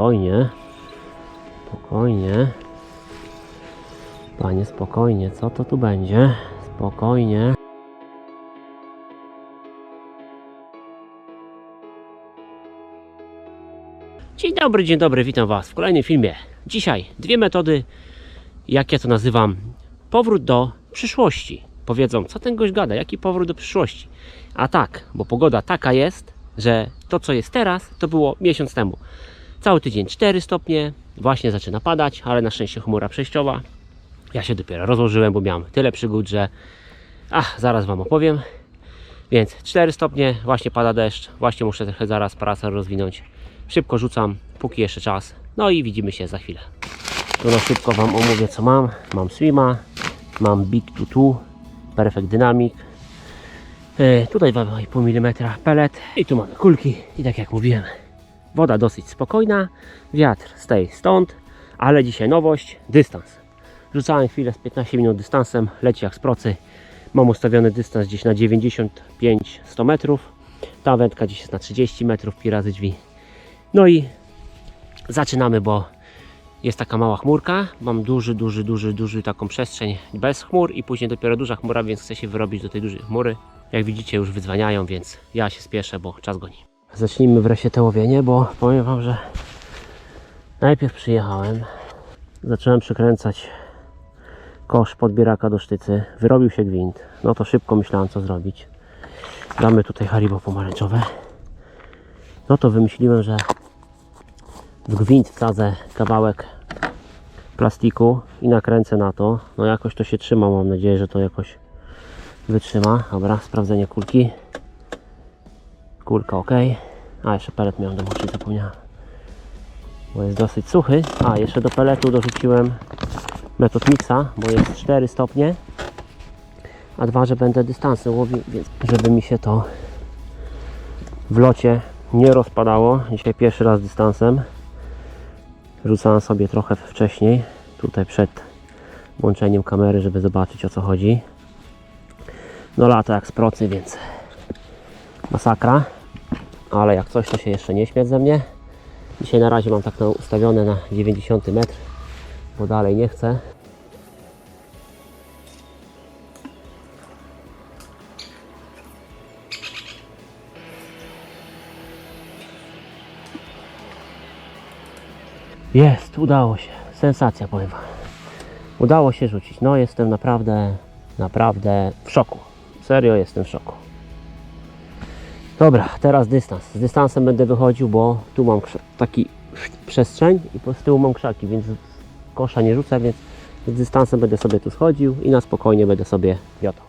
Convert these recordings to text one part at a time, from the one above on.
spokojnie. Spokojnie. Panie, spokojnie. Co to tu będzie? Spokojnie. Dzień dobry, dzień dobry, witam Was w kolejnym filmie. Dzisiaj dwie metody, jak ja to nazywam, powrót do przyszłości. Powiedzą, co ten gość gada, jaki powrót do przyszłości. A tak, bo pogoda taka jest, że to co jest teraz, to było miesiąc temu. Cały tydzień 4 stopnie, właśnie zaczyna padać, ale na szczęście chmura przejściowa. Ja się dopiero rozłożyłem, bo miałem tyle przygód, że ach, zaraz Wam opowiem. Więc 4 stopnie, właśnie pada deszcz, właśnie muszę trochę zaraz parasol rozwinąć. Szybko rzucam, póki jeszcze czas. No i widzimy się za chwilę. Tu na szybko Wam omówię co mam. Mam Swima, mam Big Tutu, Perfect Dynamic. E, tutaj 2,5 mm pelet i tu mamy kulki i tak jak mówiłem, woda dosyć spokojna, wiatr stoi stąd, ale dzisiaj nowość, dystans. Rzucałem chwilę z 15 minut dystansem, leci jak z procy. Mam ustawiony dystans gdzieś na 95-100 metrów. Ta wędka gdzieś jest na 30 metrów, pi razy drzwi. No i zaczynamy, bo jest taka mała chmurka. Mam duży, duży, duży, duży taką przestrzeń bez chmur i później dopiero duża chmura, więc chcę się wyrobić do tej dużej chmury. Jak widzicie już wydzwaniają, więc ja się spieszę, bo czas goni. Zacznijmy wreszcie to łowienie, bo powiem Wam, że najpierw przyjechałem, zacząłem przykręcać kosz podbieraka do sztycy, wyrobił się gwint. No to szybko myślałem co zrobić. Damy tutaj haribo pomarańczowe. No to wymyśliłem, że w gwint wsadzę kawałek plastiku i nakręcę na to. No jakoś to się trzyma, mam nadzieję, że to jakoś wytrzyma. Dobra, sprawdzenie kulki. Kulka ok. A, jeszcze pelet miałem domoczyć, zapomniałem. Bo jest dosyć suchy. A, jeszcze do peletu dorzuciłem metod mixa, bo jest 4 stopnie. A dwa, że będę dystansy łowił, więc żeby mi się to w locie nie rozpadało. Dzisiaj pierwszy raz dystansem. Rzucałem sobie trochę wcześniej, tutaj przed włączeniem kamery, żeby zobaczyć o co chodzi. No lata jak z procy, więc masakra. Ale jak coś, to się jeszcze nie śmiać ze mnie. Dzisiaj na razie mam tak ustawione na 90 metr, bo dalej nie chcę. Jest, udało się. Sensacja, powiem. Udało się rzucić. No, jestem naprawdę, naprawdę w szoku. Serio jestem w szoku. Dobra, teraz dystans. Z dystansem będę wychodził, bo tu mam taki przestrzeń i z tyłu mam krzaki, więc kosza nie rzucę, więc z dystansem będę sobie tu schodził i na spokojnie będę sobie miotał.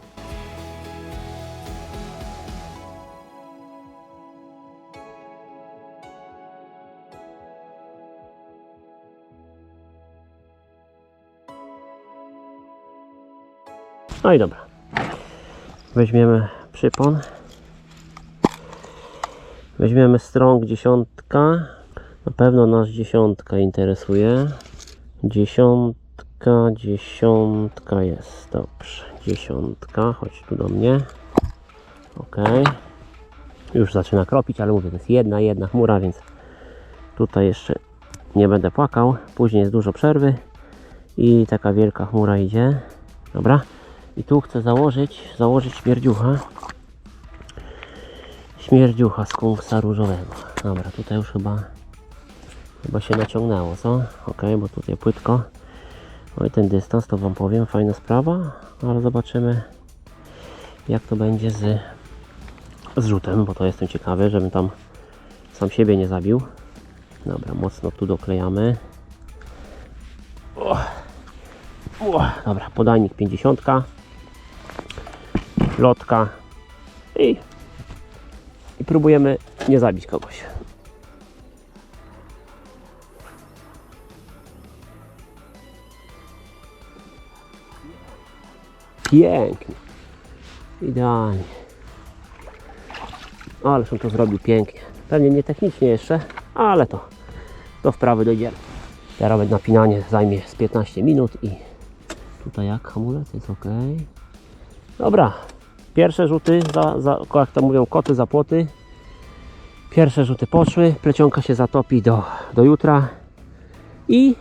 No i dobra. Weźmiemy przypon. Weźmiemy strąg dziesiątka. Na pewno nas dziesiątka interesuje. Dziesiątka, dziesiątka jest. Dobrze. Dziesiątka. Chodź tu do mnie. Ok. Już zaczyna kropić, ale mówię, to jest jedna, jedna chmura, więc tutaj jeszcze nie będę płakał. Później jest dużo przerwy i taka wielka chmura idzie. Dobra. I tu chcę założyć, założyć śmierdziucha. Śmierdziucha z kungsa różowego. Dobra, tutaj już chyba chyba się naciągnęło, co? Ok, bo tutaj płytko. Oj, ten dystans to Wam powiem, fajna sprawa, ale zobaczymy jak to będzie z, z rzutem, bo to jestem ciekawy, żebym tam sam siebie nie zabił. Dobra, mocno tu doklejamy. O. O, dobra, podajnik 50, lotka i, i próbujemy nie zabić kogoś. Pięknie. Idealnie. Ależ on to zrobił pięknie. Pewnie nie technicznie jeszcze, ale to do wprawy dojdziemy. Teraz napinanie zajmie z 15 minut i tutaj jak hamulec jest ok. Dobra, pierwsze rzuty, za, za, jak to mówią, koty za płoty. Pierwsze rzuty poszły, plecionka się zatopi do, do jutra i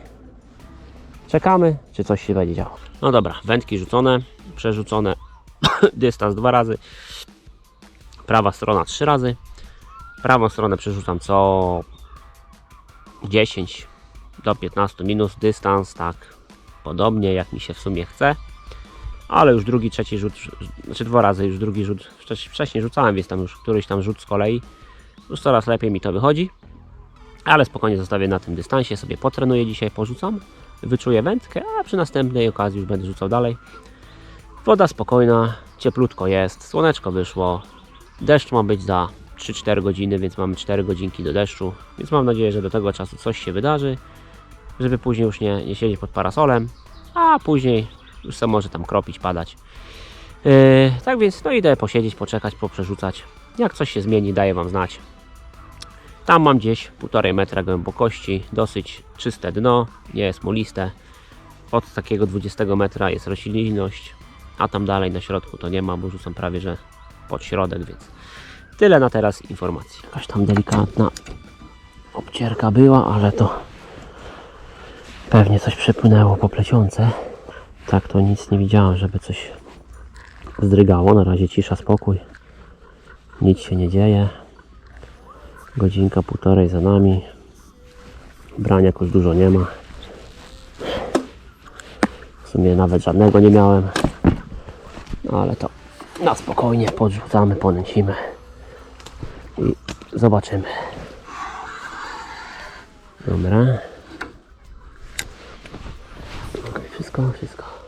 czekamy, czy coś się będzie działo. No dobra, wędki rzucone, przerzucone, dystans dwa razy, prawa strona trzy razy, prawą stronę przerzucam co 10 do 15 minut, dystans tak podobnie jak mi się w sumie chce, ale już drugi, trzeci rzut, znaczy dwa razy już drugi rzut, wcześniej- rzucałem, więc tam już któryś tam rzut z kolei, już coraz lepiej mi to wychodzi, ale spokojnie zostawię na tym dystansie, sobie potrenuję dzisiaj, porzucam, wyczuję wędkę, a przy następnej okazji już będę rzucał dalej. Woda spokojna, cieplutko jest, słoneczko wyszło, deszcz ma być za 3-4 godziny, więc mamy 4 godzinki do deszczu, więc mam nadzieję, że do tego czasu coś się wydarzy, żeby później już nie, nie siedzieć pod parasolem, a później już se może tam kropić, padać. Yy, tak więc no idę posiedzieć, poczekać, poprzerzucać. Jak coś się zmieni, daję Wam znać. Tam mam gdzieś 1,5 metra głębokości, dosyć czyste dno, nie jest muliste. Od takiego 20 metra jest roślinność, a tam dalej na środku to nie ma, bo rzucam prawie że pod środek, więc tyle na teraz informacji. Jakaś tam delikatna obcierka była, ale to pewnie coś przepłynęło po plecionce. Tak to nic nie widziałem, żeby coś zdrygało. Na razie cisza, spokój. Nic się nie dzieje. Godzinka, półtorej za nami. Brań jakoś dużo nie ma. W sumie nawet żadnego nie miałem. No ale to na spokojnie podrzucamy, ponęcimy i zobaczymy. Dobra. Okej, wszystko, wszystko.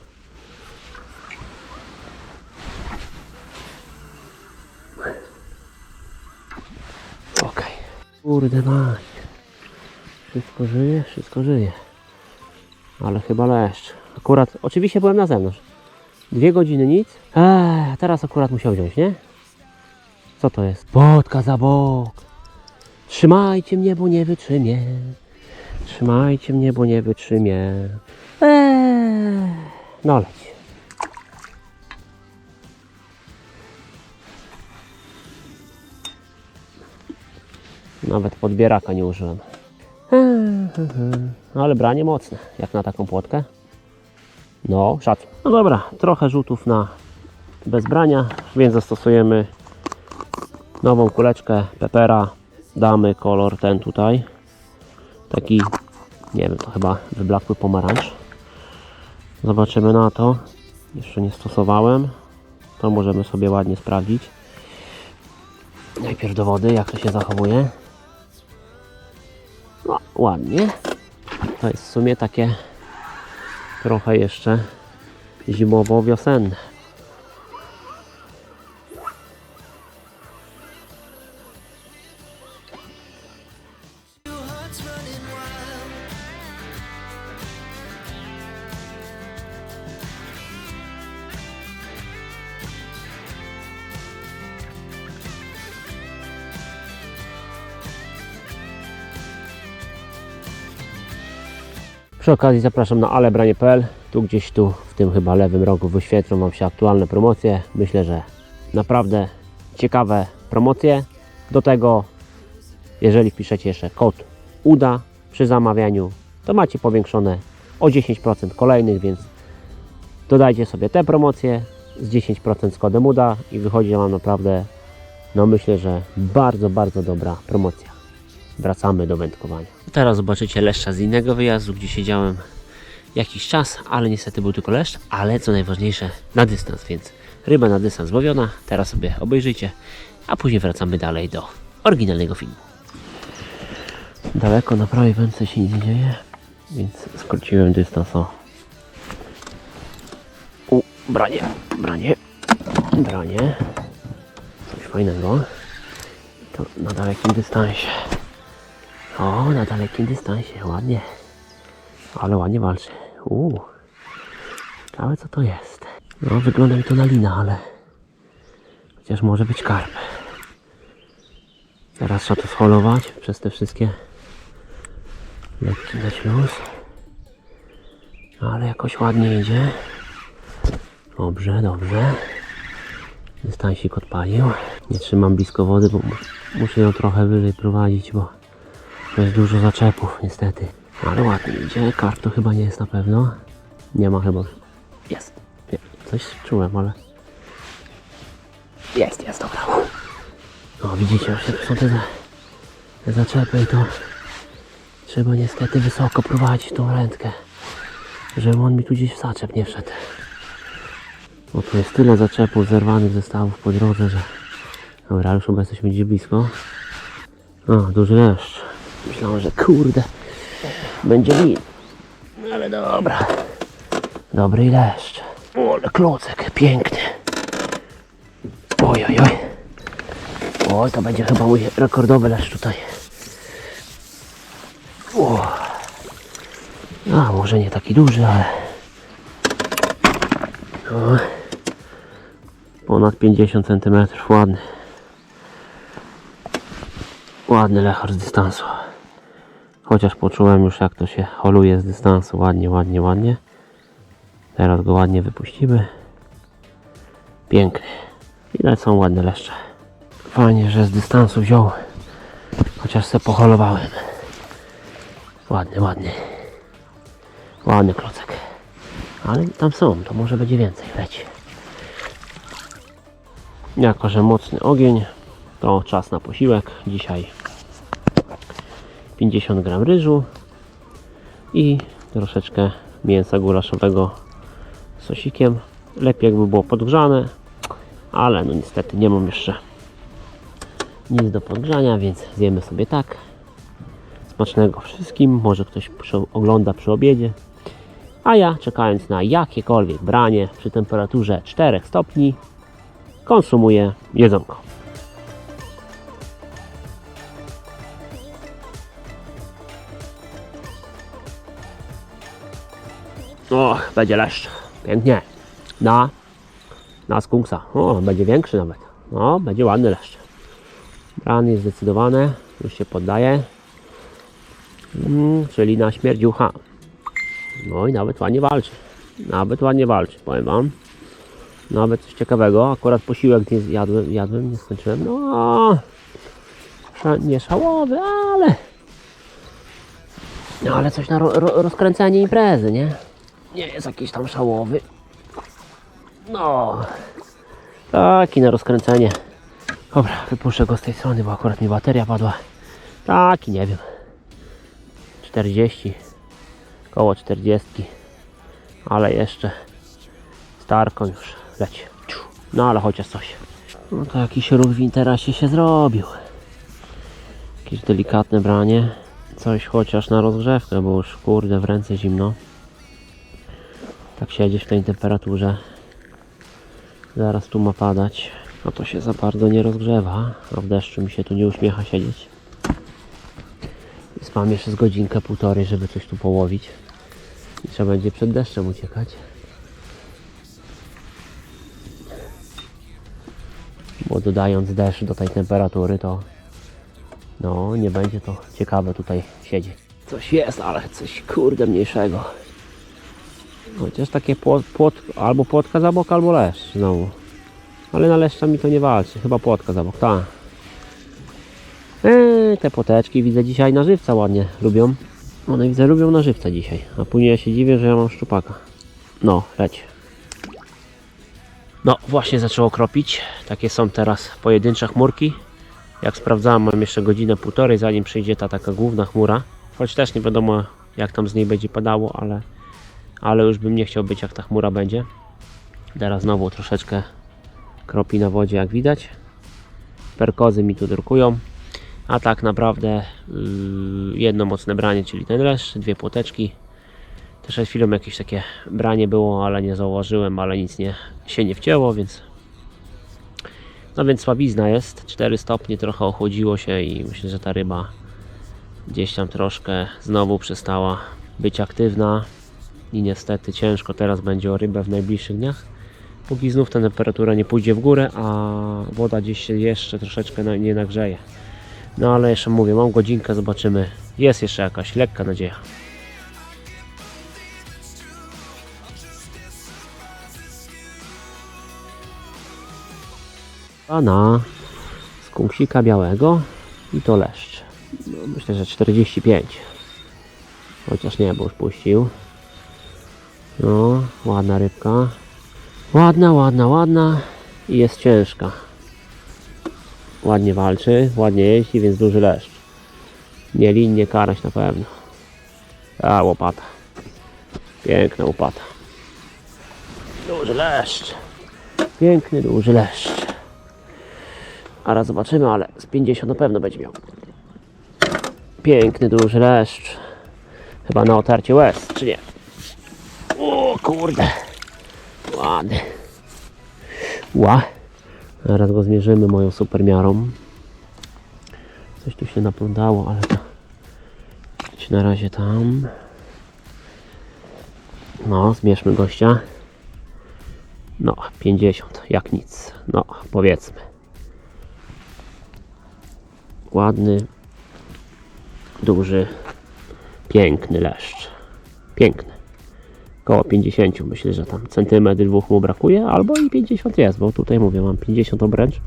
Kurde mać. Wszystko żyje, wszystko żyje. Ale chyba leszcz. Akurat, oczywiście byłem na zewnątrz. Dwie godziny nic. Eee, teraz akurat musiał wziąć, nie? Co to jest? Bodka za bok. Trzymajcie mnie, bo nie wytrzymie. Trzymajcie mnie, bo nie wytrzymie. Eee, no leć. Nawet podbieraka nie użyłem. No ale branie mocne, jak na taką płotkę. No, szacun. No dobra, trochę rzutów na bez brania, więc zastosujemy nową kuleczkę pepera. Damy kolor ten tutaj. Taki, nie wiem, to chyba wyblakły pomarańcz. Zobaczymy na to. Jeszcze nie stosowałem. To możemy sobie ładnie sprawdzić. Najpierw do wody, jak to się zachowuje. No, ładnie. To jest w sumie takie trochę jeszcze zimowo-wiosenne. Przy okazji zapraszam na alebranie.pl. Tu gdzieś tu w tym chyba lewym rogu wyświetlą Wam się aktualne promocje. Myślę, że naprawdę ciekawe promocje. Do tego, jeżeli wpiszecie jeszcze kod UDA przy zamawianiu, to macie powiększone o 10% kolejnych, więc dodajcie sobie te promocje z 10% z kodem UDA i wychodzi Wam naprawdę, no myślę, że bardzo, bardzo dobra promocja wracamy do wędkowania. Teraz zobaczycie leszcza z innego wyjazdu, gdzie siedziałem jakiś czas, ale niestety był tylko leszcz, ale co najważniejsze na dystans, więc ryba na dystans złowiona, teraz sobie obejrzyjcie, a później wracamy dalej do oryginalnego filmu. Daleko na prawej wędce się nic nie dzieje, więc skróciłem dystans o branie, branie, branie, coś fajnego, to na dalekim dystansie. O, na dalekim dystansie, ładnie. Ale ładnie walczy. Uuu. Ciekawe co to jest. No, wygląda mi to na lina, ale... Chociaż może być karp. Teraz trzeba to scholować przez te wszystkie lekki dać luz. Ale jakoś ładnie idzie. Dobrze, dobrze. Dystansik odpalił. Nie trzymam blisko wody, bo mus- muszę ją trochę wyżej prowadzić, bo jest dużo zaczepów niestety. Ale ładnie idzie. Karp to chyba nie jest na pewno. Nie ma chyba. Jest. Nie, Coś czułem, ale... Jest, jest, dobra. O, widzicie, są te, te zaczepy i to trzeba niestety wysoko prowadzić tą rękę, żeby on mi tu gdzieś w zaczep nie wszedł. Bo tu jest tyle zaczepów zerwanych zestawów po drodze, że... Dobra, już chyba jesteśmy gdzieś blisko. O, duży leszcz. Myślałem, że kurde, będzie lin. No ale dobra. Dobry leszcz. O, ale klocek, piękny. Oj, oj, oj. Oj, to będzie chyba mój rekordowy leszcz tutaj. O. A, może nie taki duży, ale... O. Ponad 50 cm, ładny. Ładny lechar z dystansu. Chociaż poczułem już jak to się holuje z dystansu. Ładnie, ładnie, ładnie. Teraz go ładnie wypuścimy. Piękny. Widać są ładne leszcze. Fajnie, że z dystansu wziął. Chociaż se poholowałem. Ładny, ładny. Ładny klocek. Ale tam są, to może będzie więcej. Leć. Jako, że mocny ogień, to czas na posiłek. Dzisiaj 50 gram ryżu i troszeczkę mięsa góraszowego z sosikiem. Lepiej jakby było podgrzane, ale no niestety nie mam jeszcze nic do podgrzania, więc zjemy sobie tak. Smacznego wszystkim, może ktoś ogląda przy obiedzie. A ja czekając na jakiekolwiek branie przy temperaturze 4 stopni konsumuję jedzonko. Och, będzie leszcz. Pięknie. Na, na skunksa. O, będzie większy nawet. No, będzie ładny leszcz. Bran jest zdecydowany. Już się poddaje. Mm, czyli na śmierć ucha. No i nawet ładnie walczy. Nawet ładnie walczy, powiem wam. Nawet coś ciekawego. Akurat posiłek nie zjadłem, jadłem, nie skończyłem. No, nie szałowy, ale... No ale coś na ro, ro, rozkręcenie imprezy, nie? Nie jest jakiś tam szałowy. No. Taki na rozkręcenie. Dobra, wypuszczę go z tej strony, bo akurat mi bateria padła. Taki, nie wiem. 40. Koło 40. Ale jeszcze starko już leci. No ale chociaż coś. No to jakiś ruch w interasie się zrobił. Jakieś delikatne branie. Coś chociaż na rozgrzewkę, bo już kurde w ręce zimno. Tak siedzieć w tej temperaturze. Zaraz tu ma padać. No to się za bardzo nie rozgrzewa, a w deszczu mi się tu nie uśmiecha siedzieć. Więc mam jeszcze z godzinkę, półtorej, żeby coś tu połowić. I trzeba będzie przed deszczem uciekać. Bo dodając deszcz do tej temperatury, to no nie będzie to ciekawe tutaj siedzieć. Coś jest, ale coś kurde mniejszego. Chociaż takie płot, płot, albo płotka za bok, albo leszcz znowu. Ale na leszcza mi to nie walczy. Chyba płotka za bok, tak. Eee, te poteczki widzę dzisiaj na żywca ładnie lubią. One widzę lubią na żywca dzisiaj. A później ja się dziwię, że ja mam szczupaka. No, leć. No, właśnie zaczęło kropić. Takie są teraz pojedyncze chmurki. Jak sprawdzałem, mam jeszcze godzinę, półtorej, zanim przyjdzie ta taka główna chmura. Choć też nie wiadomo, jak tam z niej będzie padało, ale, ale już bym nie chciał być, jak ta chmura będzie. Teraz znowu troszeczkę kropi na wodzie, jak widać. Perkozy mi tu drukują. A tak naprawdę yy, jedno mocne branie, czyli ten leszcz, dwie płoteczki. Też przed chwilą jakieś takie branie było, ale nie zauważyłem, ale nic nie, się nie wcięło, więc no więc słabizna jest, 4 stopnie, trochę ochłodziło się i myślę, że ta ryba gdzieś tam troszkę znowu przestała być aktywna i niestety ciężko teraz będzie o rybę w najbliższych dniach. Póki znów ta temperatura nie pójdzie w górę, a woda gdzieś się jeszcze troszeczkę nie nagrzeje. No ale jeszcze mówię, mam godzinkę, zobaczymy. Jest jeszcze jakaś lekka nadzieja. A na skunksika białego i to leszcz. No, myślę, że 45. Chociaż nie, bo już puścił. No, ładna rybka. Ładna, ładna, ładna i jest ciężka. Ładnie walczy, ładnie jeździ, więc duży leszcz. Nie lin, nie karaś na pewno. A, łopata. Piękna łopata. Duży leszcz. Piękny, duży leszcz. A raz zobaczymy, ale z 50 na pewno będzie miał. Piękny, duży leszcz. Chyba na otarcie łez, czy nie? Kurde. Ładny. Ła. Zaraz go zmierzymy moją supermiarą. Coś tu się naplątało, ale to być na razie tam. No, zmierzmy gościa. No, 50, jak nic. No, powiedzmy. Ładny, duży, piękny leszcz. Piękny. Koło 50 myślę, że tam centymetr dwóch mu brakuje, albo i 50 jest, bo tutaj mówię, mam 50 obręcz.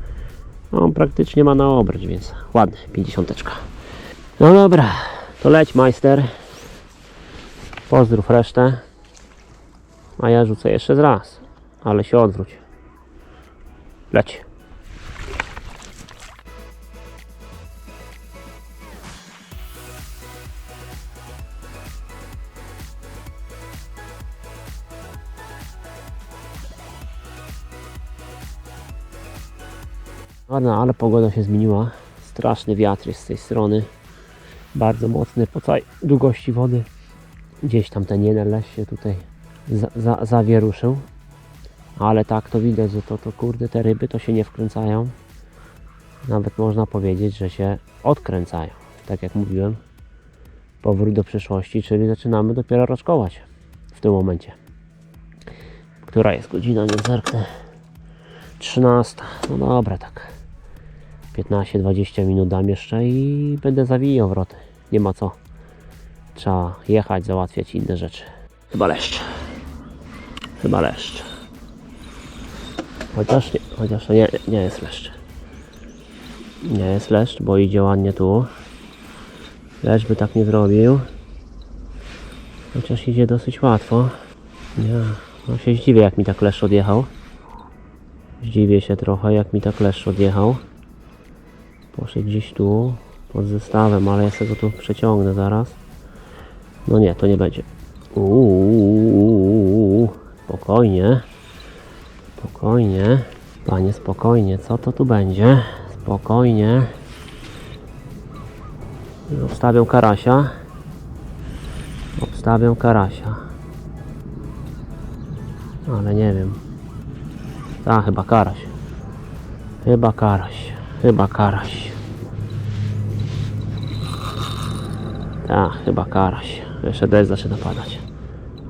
A on praktycznie ma na obręcz, więc ładny, 50. No dobra, to leć majster. Pozdrów resztę. A ja rzucę jeszcze raz, ale się odwróć. Leć. Ładna, ale pogoda się zmieniła. Straszny wiatr jest z tej strony. Bardzo mocny po całej długości wody. Gdzieś tam ten jeden leś się tutaj za, za, zawieruszył. Ale tak to widać, że to, to kurde te ryby to się nie wkręcają. Nawet można powiedzieć, że się odkręcają. Tak jak mówiłem. Powrót do przyszłości, czyli zaczynamy dopiero roczkować w tym momencie. Która jest godzina? Nie zerknę. 13. No dobra, tak. 15-20 minut dam jeszcze i będę zawijał wroty. Nie ma co. Trzeba jechać, załatwiać inne rzeczy. Chyba leszcz. Chyba leszcz. Chociaż nie, chociaż to nie, nie jest leszcz. Nie jest leszcz, bo idzie ładnie tu. Leszcz by tak nie zrobił. Chociaż idzie dosyć łatwo. Nie, no się zdziwię jak mi tak leszcz odjechał. Zdziwię się trochę, jak mi tak leszcz odjechał. Poszedł gdzieś tu, pod zestawem, ale ja sobie go tu przeciągnę zaraz. No nie, to nie będzie. Uuu, spokojnie. Spokojnie. Panie, spokojnie. Co to tu będzie? Spokojnie. Obstawiam karasia. Obstawiam karasia. Ale nie wiem. A, chyba karaś. Chyba karaś. Chyba karaś. Tak, chyba karaś. Jeszcze deszcz zaczyna padać.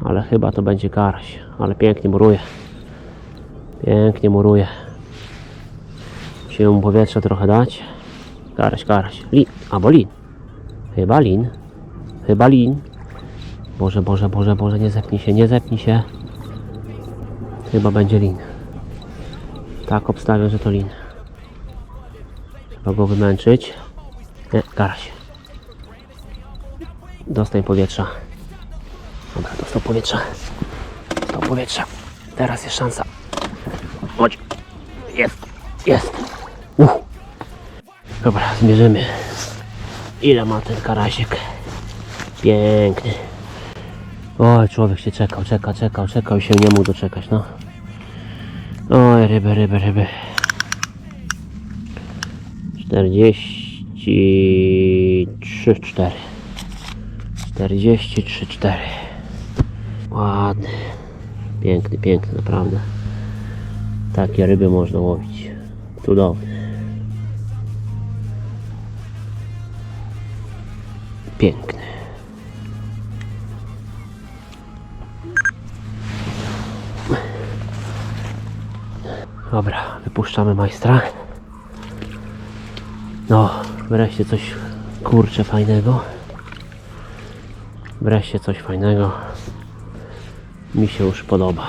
Ale chyba to będzie karaś. Ale pięknie muruje. Pięknie muruje. Musimy mu powietrze trochę dać. Karaś, karaś. Lin. Albo lin. Chyba lin. Chyba lin. Boże, Boże, Boże, Boże, nie zepnij się, nie zepnij się. Chyba będzie lin. Tak obstawiam, że to lin. Trzeba go wymęczyć. Nie, karaś. Dostań powietrza. Dobra, dostał powietrza. Dostał powietrza. Teraz jest szansa. Chodź. Jest. Jest. Uff. Dobra, zmierzymy. Ile ma ten karasik? Piękny. Oj, człowiek się czekał, czekał, czekał, czekał i się nie mógł doczekać, no. Oj, ryby, ryby, ryby. 43, 4. 43, 4. Ładny. Piękny, piękny, naprawdę. Takie ryby można łowić. Cudowny. Piękny. Dobra, wypuszczamy majstra. No, wreszcie coś kurczę fajnego. Wreszcie coś fajnego. Mi się już podoba.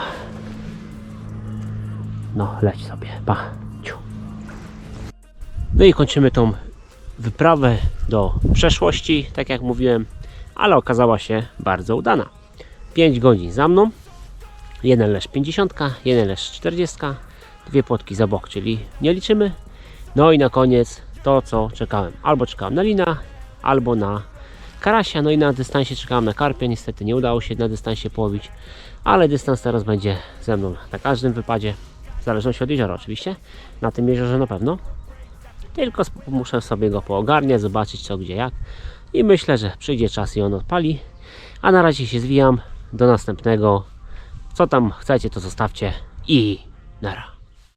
No, leć sobie. Pa. Ciu. No i kończymy tą wyprawę do przeszłości, tak jak mówiłem, ale okazała się bardzo udana. 5 godzin za mną, jeden lesz 50, jeden lesz 40, dwie płotki za bok, czyli nie liczymy. No i na koniec to, co czekałem. Albo czekałem na lina, albo na karasia. No i na dystansie czekałem na karpia. Niestety nie udało się na dystansie połowić, ale dystans teraz będzie ze mną na każdym wypadzie. W zależności od jeziora oczywiście. Na tym jeziorze na pewno. Tylko muszę sobie go poogarniać, zobaczyć co, gdzie, jak. I myślę, że przyjdzie czas i on odpali. A na razie się zwijam. Do następnego. Co tam chcecie, to zostawcie. I nara.